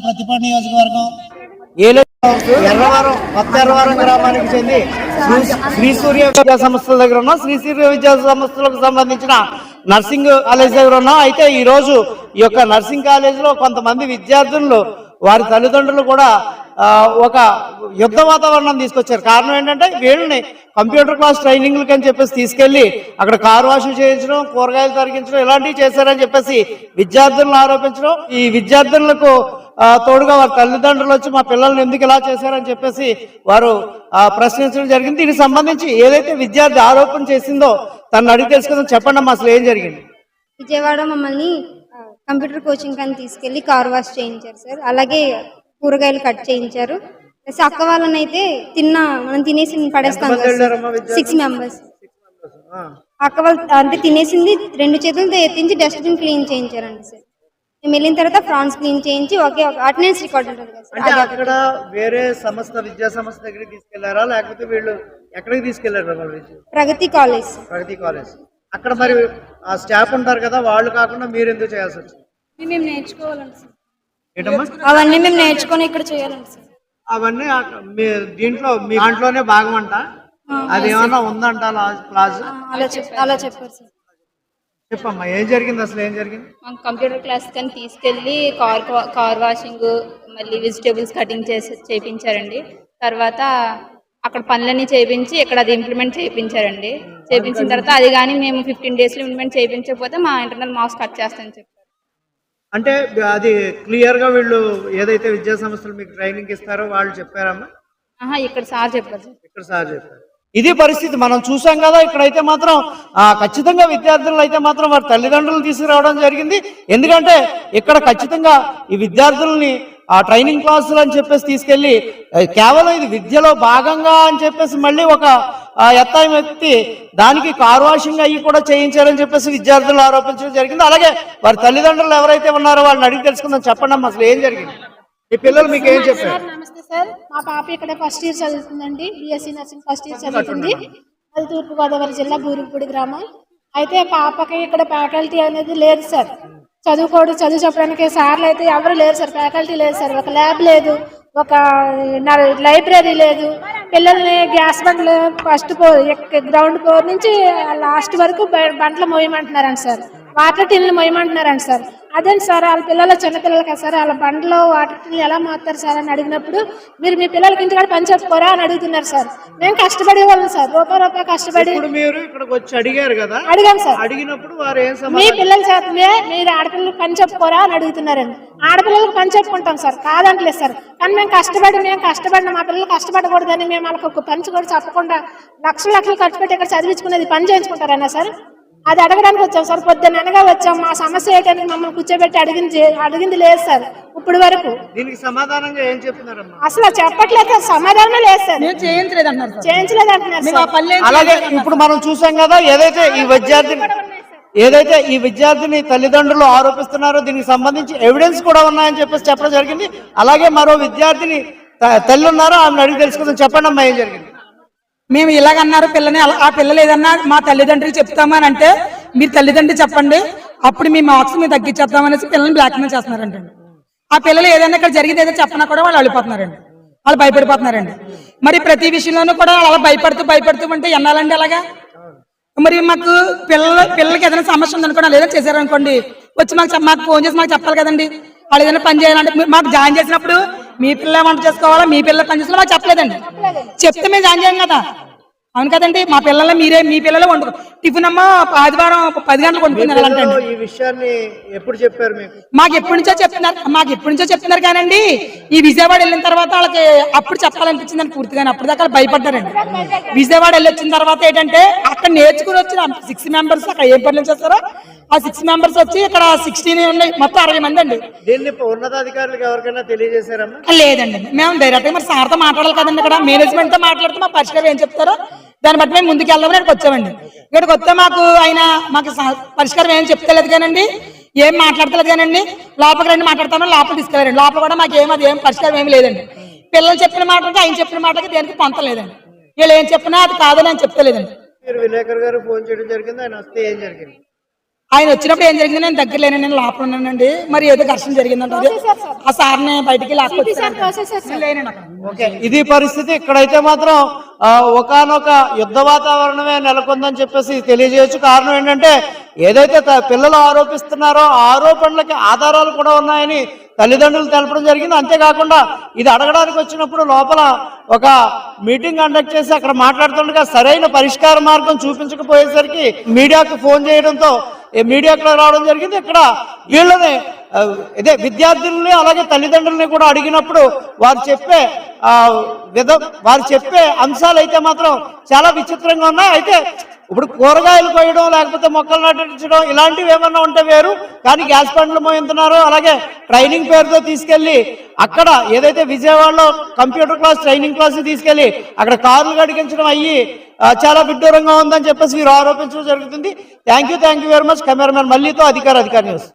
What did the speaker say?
ప్రతిపాడు నియోజకవర్గం. ఎర్రవరం కొత్త ఎర్రవరం గ్రామానికి చెంది శ్రీ- సూర్య విద్యా సంస్థల దగ్గర ఉన్నాం శ్రీ సూర్య విద్యా సంస్థలకు సంబంధించిన నర్సింగ్ కాలేజ్ దగ్గర ఉన్నాం అయితే ఈ రోజు ఈ యొక్క నర్సింగ్ కాలేజ్లో కొంతమంది విద్యార్థులు వారి తల్లిదండ్రులు కూడా ఒక యుద్ధ వాతావరణం తీసుకొచ్చారు. కారణం ఏంటంటే వీళ్ళని కంప్యూటర్ క్లాస్ ట్రైనింగ్లకి అని చెప్పేసి తీసుకెళ్ళి అక్కడ కారు వాష్ చేయించడం కూరగాయలు తరిగించడం ఇలాంటివి చేశారని చెప్పేసి విద్యార్థులను ఆరోపించడం. ఈ విద్యార్థులకు తోడుగా వారి తల్లిదండ్రులు వచ్చి మా పిల్లల్ని ఎందుకు ఇలా చేశారని చెప్పేసి వారు ప్రశ్నించడం జరిగింది. దీనికి సంబంధించి ఏదైతే విద్యార్థి ఆరోపణ చేసిందో తను అడిగి తెలుసుకుందాం. చెప్పండి అమ్మా అసలు ఏం జరిగింది? విజయవాడ మమ్మల్ని కంప్యూటర్ కోచింగ్ అని తీసుకెళ్ళి కార్ వాష్ చేయించారు సార్. అలాగే కూరగాయలు కట్ చేయించారు. ప్లస్ అక్క వాళ్ళని అయితే తిన్న మనం తినేసి పడేస్తాం? సిక్స్ మెంబర్స్ ఆ, అక్క వాళ్ళు అంటే తినేసింది రెండు చేతులతో ఎత్తించి డస్ట్బిన్ క్లీన్ చేయించారండి సార్. మేము వెళ్ళిన తర్వాత ఫ్రాన్స్ క్లీన్ చేయించి ఒకే ఒక అటెండెన్స్ రికార్డ్ ఉంటుంది కదా అంటే. అక్కడ వేరే సంస్థ విద్యా సంస్థ దగ్గరికి తీసుకెళ్ళారా? లేకపోతే వీళ్ళు ఎక్కడికి తీసుకెళ్ళారు ప్రగతి కాలేజ్ ప్రగతి కాలేజ్. అక్కడ మరి ఆ స్టాఫ్ ఉంటారు కదా వాళ్ళు కాకుండా మీరు ఎందుకు చేయాల్సి వచ్చింది? మేము నేర్చుకోవాలండి సార్. ఏంటమ్మా? అవన్నీ మేము నేర్చుకొని ఇక్కడ చేయాలండి సార్. అవన్నీ మీ దీంట్లో మీ దాంట్లోనే భాగం అంట? అది ఏమన్నా ఉందంట క్లాస్? అలా చెప్ అలా చెప్పారు సార్. చెప్పమ్మా ఏం జరిగింది అసలు? ఏం జరిగింది? మాకు కంప్యూటర్ క్లాస్ కానీ తీసుకెళ్ళి కార్ కార్ వాషింగ్ మళ్ళీ వెజిటేబుల్స్ కటింగ్ చేసి చేయించారండి తర్వాత అక్కడ పనులన్నీ చేయించి ఇక్కడ అది ఇంప్లిమెంట్ చేయించారండి చేయించిన తర్వాత అది కానీ మేము ఫిఫ్టీన్ డేస్లో ఇంప్లిమెంట్ చేయించకపోతే మా ఇంటర్నల్ మార్క్స్ కట్ చేస్తామని చెప్పారు. అంటే అది క్లియర్గా వీళ్ళు ఏదైతే విద్యా సంస్థలు మీకు ట్రైనింగ్ ఇస్తారో వాళ్ళు చెప్పారమ్మా? ఆహా ఇక్కడ సార్ చెప్పారు. సార్ ఇక్కడ సార్ చెప్పారు. ఇది పరిస్థితి. మనం చూసాం కదా ఇక్కడైతే మాత్రం ఆ, ఖచ్చితంగా విద్యార్థులు అయితే మాత్రం వారి తల్లిదండ్రులు తీసుకురావడం జరిగింది. ఎందుకంటే ఇక్కడ ఖచ్చితంగా ఈ విద్యార్థుల్ని ఆ ట్రైనింగ్ క్లాసులు అని చెప్పేసి తీసుకెళ్ళి ఆ, కేవలం ఇది విద్యలో భాగంగా అని చెప్పేసి మళ్ళీ ఒక ఎత్తాయం ఎత్తి దానికి కార్ వాషింగ్ అయ్యి కూడా చేయించారని చెప్పేసి విద్యార్థులు ఆరోపించడం జరిగింది. అలాగే వారి తల్లిదండ్రులు ఎవరైతే ఉన్నారో వాళ్ళని అడిగి తెలుసుకుందాం. చెప్పండి అమ్మా అసలు ఏం జరిగింది? ఈ పిల్లలు మీకు ఏం చెప్పారు? నమస్తే సార్. మా పాప ఇక్కడ ఫస్ట్ ఇయర్ చదువుతుందండి బిఎస్సీ నర్సింగ్ ఫస్ట్ ఇయర్ చదువుతుంది. అది తూర్పుగోదావరి జిల్లా బూరుగుపూడి గ్రామం. అయితే పాపకి ఇక్కడ ఫ్యాకల్టీ అనేది లేదు సార్. చదువుకోడు చదువు చెప్పడానికి సార్లు అయితే ఎవరు లేరు సార్. ఫ్యాకల్టీ లేదు సార్. ఒక ల్యాబ్ లేదు ఒక లైబ్రరీ లేదు. పిల్లల్ని గ్యాస్ బండ్లు ఫస్ట్ పో గ్రౌండ్ ఫ్లోర్ నుంచి లాస్ట్ వరకు బండ్లు మోయమంటున్నారండి సార్. వాటర్ టిన్లు మోయమంటున్నారండి సార్. అదేంటి సార్? వాళ్ళ పిల్లలు చిన్న పిల్లలు కదా సార్? వాళ్ళ బండ్లో వాటర్ టిన్లు ఎలా మోస్తారు సార్ అని అడిగినప్పుడు మీరు మీ పిల్లలకి ఇంటికాడ పని చెప్పుకోరా అని అడుగుతున్నారు సార్. మేము కష్టపడే వాళ్ళం సార్. రూపాయి రూపాయి కష్టపడి మీరు ఇక్కడికి వచ్చి అడిగారు కదా? అడిగాం సార్. అడిగినప్పుడు వారు మీ పిల్లల చేతనే మీరు ఆడపిల్లలకు పని చెప్పుకోరా అని అడుగుతున్నారండి. ఆడపిల్లలకు పని చెప్పుకుంటాం సార్. కాదంటలేదు సార్. కానీ మేము కష్టపడి మేము కష్టపడిన మా పిల్లలు కష్టపడకూడదని మేము వాళ్ళకి ఒక పని కూడా చెప్పకుండా లక్షలు లక్షలు ఖర్చు పెట్టి ఇక్కడ చదివించుకునేది పని చేయించుకుంటారన్నా సార్? అది అడగడానికి వచ్చాం సార్. పొద్దున్న అనగా వచ్చాం. మా సమస్య ఏంటని మమ్మల్ని కూర్చోబెట్టి అడిగింది అడిగింది లేదు సార్. ఇప్పుడు వరకు దీనికి సమాధానంగా ఏం చెప్తున్నారమ్మా? అసలు చెప్పట్లేదు సార్. సమాధానం లేదు సార్. చేయించలేదు అంటున్నారు అంటున్నారు అలాగే ఇప్పుడు మనం చూసాం కదా ఏదైతే ఈ విద్యార్థిని ఏదైతే ఈ విద్యార్థిని తల్లిదండ్రులు ఆరోపిస్తున్నారో దీనికి సంబంధించి ఎవిడెన్స్ కూడా ఉన్నాయని చెప్పేసి చెప్పడం జరిగింది. అలాగే మరో విద్యార్థిని తల్లి ఉన్నారో? ఆమెను అడిగి తెలుసుకుందాం. చెప్పండి అమ్మా ఏం జరిగింది? మేము ఇలాగన్నారు పిల్లని అలా- ఆ పిల్లలు ఏదన్నా మా తల్లిదండ్రులు చెప్తామని అంటే మీరు తల్లిదండ్రులు చెప్పండి అప్పుడు మీ మార్క్స్ మేము తగ్గించేద్దామనేసి పిల్లల్ని బ్లాక్మెయిల్ చేస్తున్నారండి ఆ పిల్లలు ఏదైనా ఇక్కడ జరిగింది ఏదైనా చెప్పినా కూడా వాళ్ళు అడిపోతున్నారండి వాళ్ళు భయపడిపోతున్నారండి. మరి ప్రతి విషయంలోనూ కూడా అలా భయపడుతూ భయపడుతూ ఉంటే ఎన్నాలండి అలాగా? మరి మాకు పిల్లల పిల్లలకి ఏదైనా సమస్య ఉందనుకోండి ఏదైనా చేశారనుకోండి వచ్చి మాకు మాకు ఫోన్ చేసి మాకు చెప్పాలి కదండి. వాళ్ళు ఏదైనా పని చేయాలంటే మాకు జాయిన్ చేసినప్పుడు మీ పిల్ల వంట చేసుకోవాలా మీ పిల్లలు పని చేసుకోవాలా మాకు చెప్పలేదండి. చెప్తే మేము జాయిన్ చేయం కదా. అవును కదండి మా పిల్లలు మీరే మీ పిల్లలు వండుకో టిఫిన్ అమ్మ ఆదివారం పది గంటలకు వండుకున్నారు అంటే ఈ విషయాన్ని ఎప్పుడు చెప్పారు మీకు? మాకు ఎప్పటి నుంచో చెప్తున్నారు మాకు ఎప్పటి నుంచో చెప్తున్నారు కానండి ఈ విజయవాడ వెళ్ళిన తర్వాత వాళ్ళకి అప్పుడు చెప్పాలనిపించింది అని పూర్తిగా అప్పుడు దాకా భయపడ్డారండి. విజయవాడ వెళ్ళి వచ్చిన తర్వాత ఏంటంటే అక్కడ నేర్చుకుని వచ్చిన సిక్స్ మెంబర్స్ అక్కడ ఏం పనులు చేస్తారో ఆ సిక్స్ మెంబర్స్ వచ్చి ఇక్కడ సిక్స్టీన్ ఉన్నాయి మొత్తం అరవై మంది అండి. దీన్ని ఉన్నతాధికారులకు ఎవరికైనా తెలియజేశారమ్మా? లేదండి మేము డైరెక్ట్గా మరి సార్తో మాట్లాడాలి కదండి ఇక్కడ మేనేజ్మెంట్తో మాట్లాడితే మా పరిష్కారం ఏం చెప్తారో దాన్ని బట్టి మేము ముందుకు వెళ్దామని ఇక్కడికి వచ్చామండి. ఇక్కడికి వస్తే మాకు ఆయన మాకు పరిష్కారం ఏం చెప్తలేదు కానండి ఏం మాట్లాడతలేదు కానండి లోపలికి రండి మాట్లాడతామని లోపల తీసుకెళ్ళారండి లోపల కూడా మాకు ఏం అది ఏం పరిష్కారం ఏమి లేదండి. పిల్లలు చెప్పిన మాటకి ఆయన చెప్పిన మాటకి దేనికి పొంతలేదండి వీళ్ళు ఏం చెప్పినా అది కాదని ఆయన చెప్తలేదండి. విలేకర్ గారు ఫోన్ చేయడం జరిగింది ఆయన వస్తే ఏం జరిగింది? ఆయన వచ్చినప్పుడు ఏం జరిగింది? నేను దగ్గర లేను నేను లోపల ఉన్నానండి. మరి ఏదో ఘర్షణ జరిగిందంట. అది ఆ సార్ని బయటికి సార్. ఓకే. ఇది పరిస్థితి ఇక్కడైతే మాత్రం ఒకనొక యుద్ధ వాతావరణమే నెలకొందని చెప్పేసి తెలియజేయచ్చు. కారణం ఏంటంటే ఏదైతే పిల్లలు ఆరోపిస్తున్నారో ఆరోపణలకి ఆధారాలు కూడా ఉన్నాయని తల్లిదండ్రులు తెలపడం జరిగింది. అంతేకాకుండా ఇది అడగడానికి వచ్చినప్పుడు లోపల ఒక మీటింగ్ కండక్ట్ చేసి అక్కడ మాట్లాడుతుండగా సరైన పరిష్కార మార్గం చూపించకపోయేసరికి మీడియాకు ఫోన్ చేయడంతో మీడియాకు రావడం జరిగింది. ఇక్కడ వీళ్ళని ఇదే విద్యార్థుల్ని అలాగే తల్లిదండ్రుల్ని కూడా అడిగినప్పుడు వారు చెప్పే విధ వారు చెప్పే అంశాలు అయితే మాత్రం చాలా విచిత్రంగా ఉన్నాయి. అయితే ఇప్పుడు కూరగాయలు కోయడం లేకపోతే మొక్కలు నాటించడం ఇలాంటివి ఏమన్నా ఉంటే వేరు. కానీ గ్యాస్ పండ్లు మోయింతున్నారు. అలాగే ట్రైనింగ్ పేరుతో తీసుకెళ్ళి అక్కడ ఏదైతే విజయవాడలో కంప్యూటర్ క్లాస్ ట్రైనింగ్ క్లాస్ తీసుకెళ్ళి అక్కడ కార్లు గడిగించడం అయ్యి చాలా విడ్డూరంగా ఉందని చెప్పేసి మీరు ఆరోపించడం జరుగుతుంది. Thank you thank you very much cameraman మళ్ళీతో అధికార అధికార న్యూస్